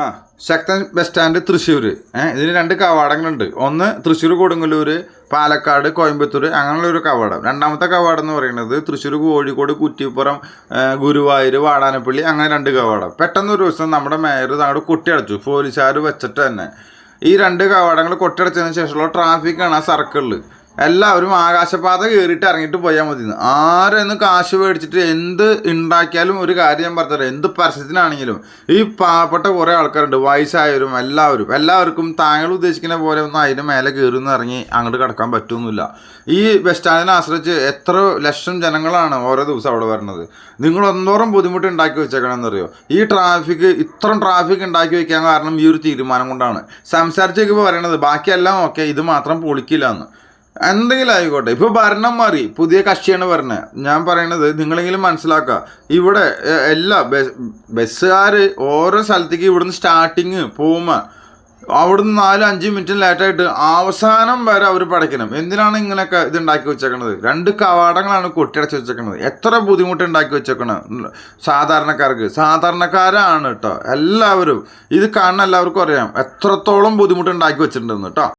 ആ ശക്തൻ bus stand Thrissur ഇതിന് രണ്ട് കവാടങ്ങളുണ്ട്. ഒന്ന് തൃശ്ശൂർ കൊടുങ്ങല്ലൂർ പാലക്കാട് കോയമ്പത്തൂർ അങ്ങനെയുള്ള ഒരു കവാടം. രണ്ടാമത്തെ കവാടം എന്ന് പറയുന്നത് തൃശ്ശൂർ കോഴിക്കോട് കുറ്റിപ്പുറം ഗുരുവായൂർ വാടാനപ്പള്ളി അങ്ങനെ രണ്ട് കവാടം. പെട്ടെന്നൊരു ദിവസം നമ്മുടെ മേയർ അങ്ങോട്ട് കൊട്ടിയടച്ചു. പോലീസുകാർ വെച്ചിട്ട് തന്നെ. ഈ രണ്ട് കവാടങ്ങൾ കൊട്ടിയടച്ചതിന് ശേഷമുള്ള ട്രാഫിക്കാണ് ആ സർക്കിളിൽ എല്ലാവരും ആകാശപാത കയറിയിട്ട് ഇറങ്ങിയിട്ട് പോയാൽ മതി ആരെന്ന് കാശ് മേടിച്ചിട്ട് എന്ത് ഉണ്ടാക്കിയാലും ഒരു കാര്യം ഞാൻ പറഞ്ഞുതരാം. എന്ത് പരസ്യത്തിനാണെങ്കിലും ഈ പാവപ്പെട്ട കുറേ ആൾക്കാരുണ്ട്. വയസ്സായവരും എല്ലാവരും. എല്ലാവർക്കും താങ്കൾ ഉദ്ദേശിക്കുന്ന പോലെ ഒന്നും അതിന്റെ മേലെ കയറുന്ന ഇറങ്ങി അങ്ങോട്ട് കിടക്കാൻ പറ്റുമെന്നില്ല ഈ ബസ് സ്റ്റാൻഡിനെ ആശ്രയിച്ച് എത്ര ലക്ഷം ജനങ്ങളാണ് ഓരോ ദിവസം അവിടെ വരുന്നത് നിങ്ങൾ എന്തോരം ബുദ്ധിമുട്ട് ഉണ്ടാക്കി വെച്ചേക്കണമെന്നറിയോ ഈ ട്രാഫിക് ഇത്രയും ട്രാഫിക് ഉണ്ടാക്കി വെക്കാൻ കാരണം ഈ ഒരു തീരുമാനം കൊണ്ടാണ്. സംസാരിച്ചേക്കുമ്പോൾ പറയണത് ബാക്കിയെല്ലാം ഓക്കെ ഇത് മാത്രം പൊളിക്കില്ല എന്ന് എന്തെങ്കിലും ആയിക്കോട്ടെ. ഇപ്പോൾ ഭരണം മാറി. പുതിയ കക്ഷിയാണ് പറഞ്ഞത് ഞാൻ പറയണത് നിങ്ങളെങ്കിലും മനസ്സിലാക്കുക. ഇവിടെ എല്ലാ ബസ് ബസ്സുകാർ ഓരോ സ്ഥലത്തേക്ക് ഇവിടുന്ന് സ്റ്റാർട്ടിങ് പോകുമ്പോൾ അവിടുന്ന് നാലും അഞ്ച് മിനിറ്റ് ലേറ്റായിട്ട് അവസാനം വരെ അവർ പഠിക്കണം. എന്തിനാണ് ഇങ്ങനെയൊക്കെ ഇത് ഉണ്ടാക്കി വെച്ചേക്കണത്? രണ്ട് കവാടങ്ങളാണ് കൊട്ടിയടച്ച് വെച്ചേക്കണത്. എത്ര ബുദ്ധിമുട്ട് ഉണ്ടാക്കി വെച്ചേക്കണത് സാധാരണക്കാർക്ക്. സാധാരണക്കാരാണ് കേട്ടോ എല്ലാവരും. ഇത് കാണുന്ന എല്ലാവർക്കും അറിയാം. എത്രത്തോളം ബുദ്ധിമുട്ട് ഉണ്ടാക്കി വെച്ചിട്ടുണ്ടെന്ന് കേട്ടോ